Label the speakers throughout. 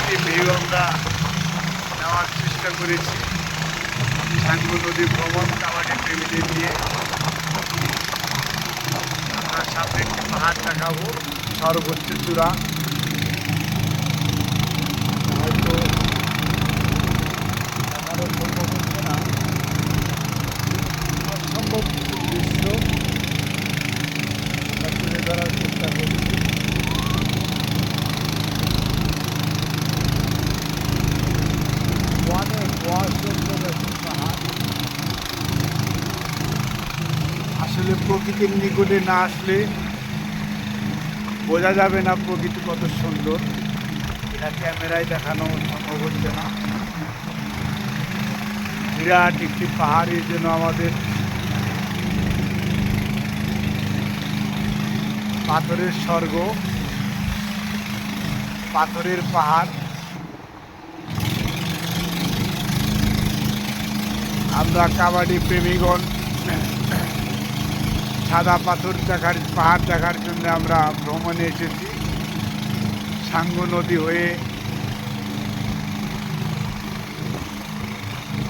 Speaker 1: একটি ভিউ আমরা নেওয়ার চেষ্টা করেছি। সাঙ্গু নদী ভ্রমণ, কাবাডি প্রেমীদের নিয়ে আমরা সামনে একটি পাহাড় দেখাবো, সর্বোচ্চ চূড়া হয়তো দেখানো সম্ভব হচ্ছে না অসম্ভব কিছু দৃশ্য আমরা তুলে ধরার চেষ্টা করছি অনেক অসম্ভব একটি পাহাড় আসলে প্রকৃতির নিকটে না আসলে বোঝা যাবে না প্রকৃতি কত সুন্দর। এটা ক্যামেরায় দেখানো সম্ভব হচ্ছে না। বিরাট একটি পাহাড়, এই জন্য আমাদের পাথরের স্বর্গ, পাথরের পাহাড়। আমরা কাবাডি প্রেমীগণ সাদা পাথর দেখার, পাহাড় দেখার জন্য আমরা ভ্রমণে এসেছি। সাঙ্গু নদী হয়ে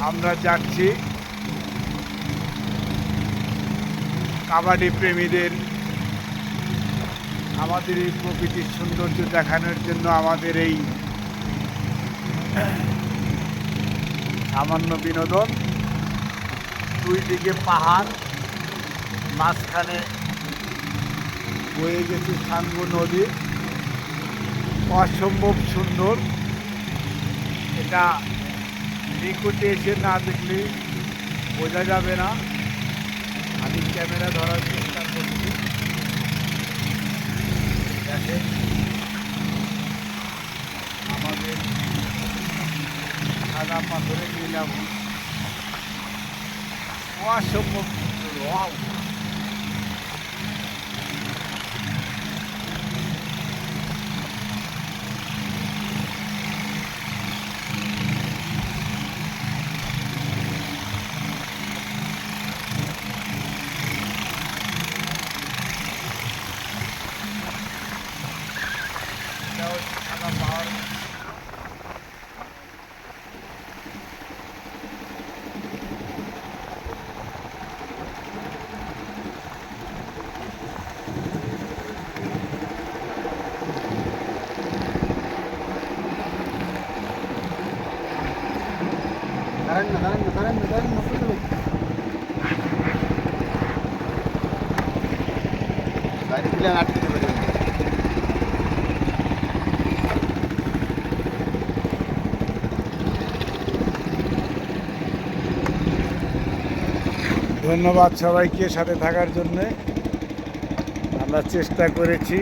Speaker 1: আমরা যাচ্ছি। কাবাডি প্রেমীদের, আমাদের এই প্রকৃতির সৌন্দর্য দেখানোর জন্য আমাদের এই সামান্য বিনোদন। দুই দিকে পাহাড়। মাঝখানে বয়ে গেছে সাঙ্গু নদী। অসম্ভব সুন্দর। এটা নিকটে এসে না দেখলে বোঝা যাবে না। আমি ক্যামেরা ধরার চেষ্টা করছি। আমাদের সাদা পাথরে নিলাম অসম্ভব সুন্দর। সাদা পাহাড়
Speaker 2: দাঁড়ান না দাঁড়ান না দাঁড়ান না
Speaker 1: ধন্যবাদ সবাইকে সাথে থাকার জন্যে। আমরা চেষ্টা করেছি।